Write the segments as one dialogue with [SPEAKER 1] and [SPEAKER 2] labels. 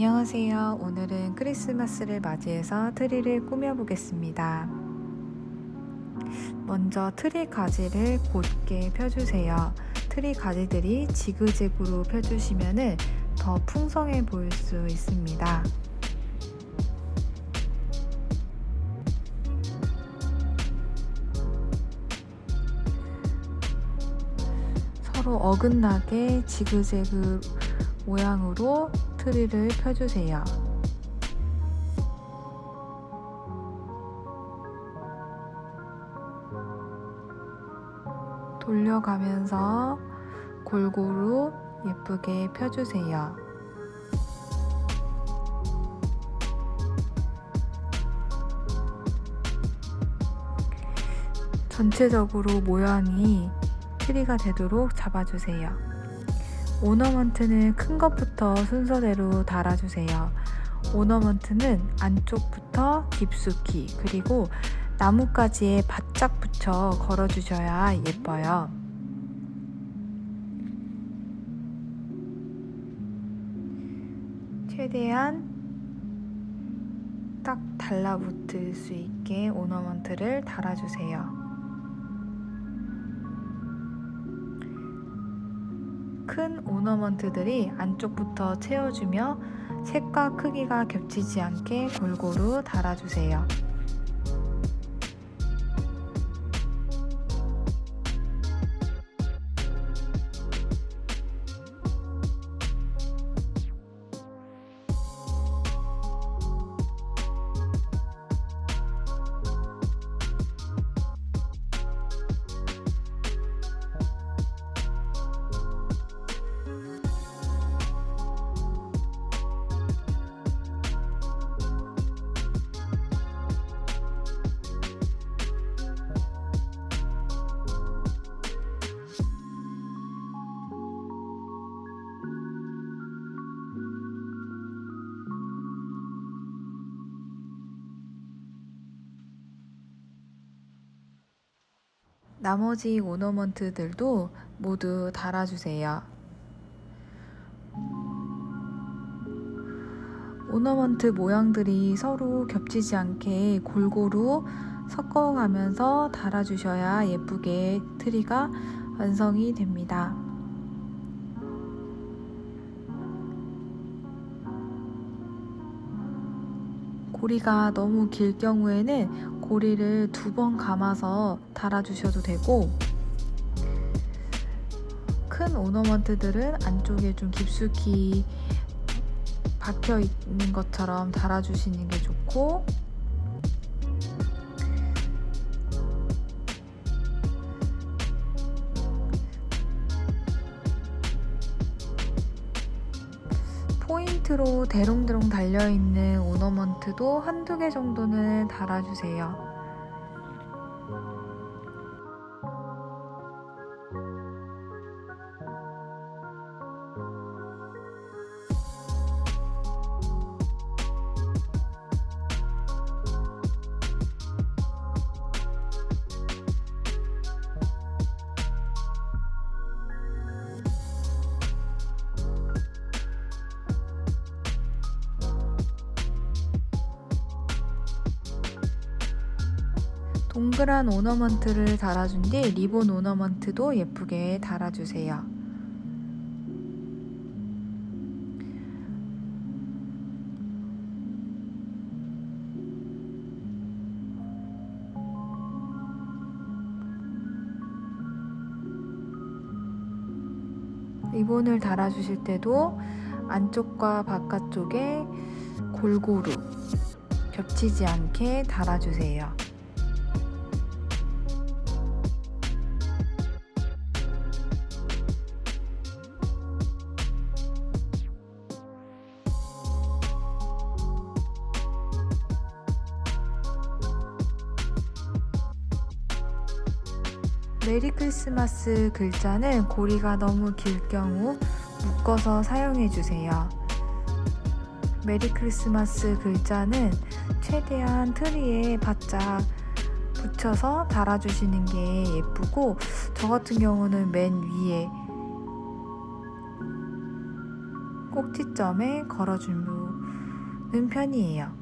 [SPEAKER 1] 안녕하세요. 오늘은 크리스마스를 맞이해서 트리를 꾸며보겠습니다. 먼저 트리 가지를 곧게 펴주세요. 트리 가지들이 지그재그로 펴주시면 더 풍성해 보일 수 있습니다. 서로 어긋나게 지그재그 모양으로 트리를 펴주세요. 돌려가면서 골고루 예쁘게 펴주세요. 전체적으로 모양이 트리가 되도록 잡아주세요. 오너먼트는 큰 것부터 순서대로 달아주세요. 오너먼트는 안쪽부터 깊숙이 그리고 나뭇가지에 바짝 붙여 걸어주셔야 예뻐요. 최대한 딱 달라붙을 수 있게 오너먼트를 달아주세요. 큰 오너먼트들이 안쪽부터 채워주며 색과 크기가 겹치지 않게 골고루 달아주세요. 나머지 오너먼트들도 모두 달아주세요. 오너먼트 모양들이 서로 겹치지 않게 골고루 섞어가면서 달아주셔야 예쁘게 트리가 완성이 됩니다. 고리가 너무 길 경우에는 고리를 두 번 감아서 달아주셔도 되고 큰 오너먼트들은 안쪽에 좀 깊숙이 박혀 있는 것처럼 달아주시는 게 좋고 포인트로 대롱대롱 달려있는 오너먼트도 한두 개 정도는 달아주세요. 동그란 오너먼트를 달아준 뒤 리본 오너먼트도 예쁘게 달아주세요. 리본을 달아주실 때도 안쪽과 바깥쪽에 골고루 겹치지 않게 달아주세요. 메리 크리스마스 글자는 고리가 너무 길 경우 묶어서 사용해 주세요. 메리 크리스마스 글자는 최대한 트리에 바짝 붙여서 달아주시는 게 예쁘고 저 같은 경우는 맨 위에 꼭지점에 걸어주는 편이에요.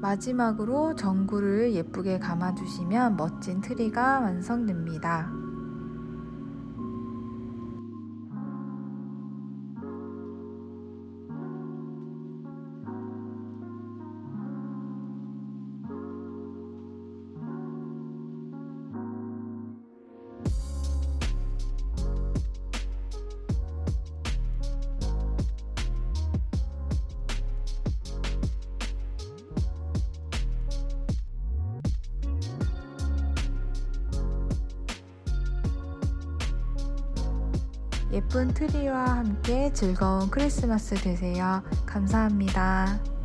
[SPEAKER 1] 마지막으로 전구를 예쁘게 감아주시면 멋진 트리가 완성됩니다. 예쁜 트리와 함께 즐거운 크리스마스 되세요. 감사합니다.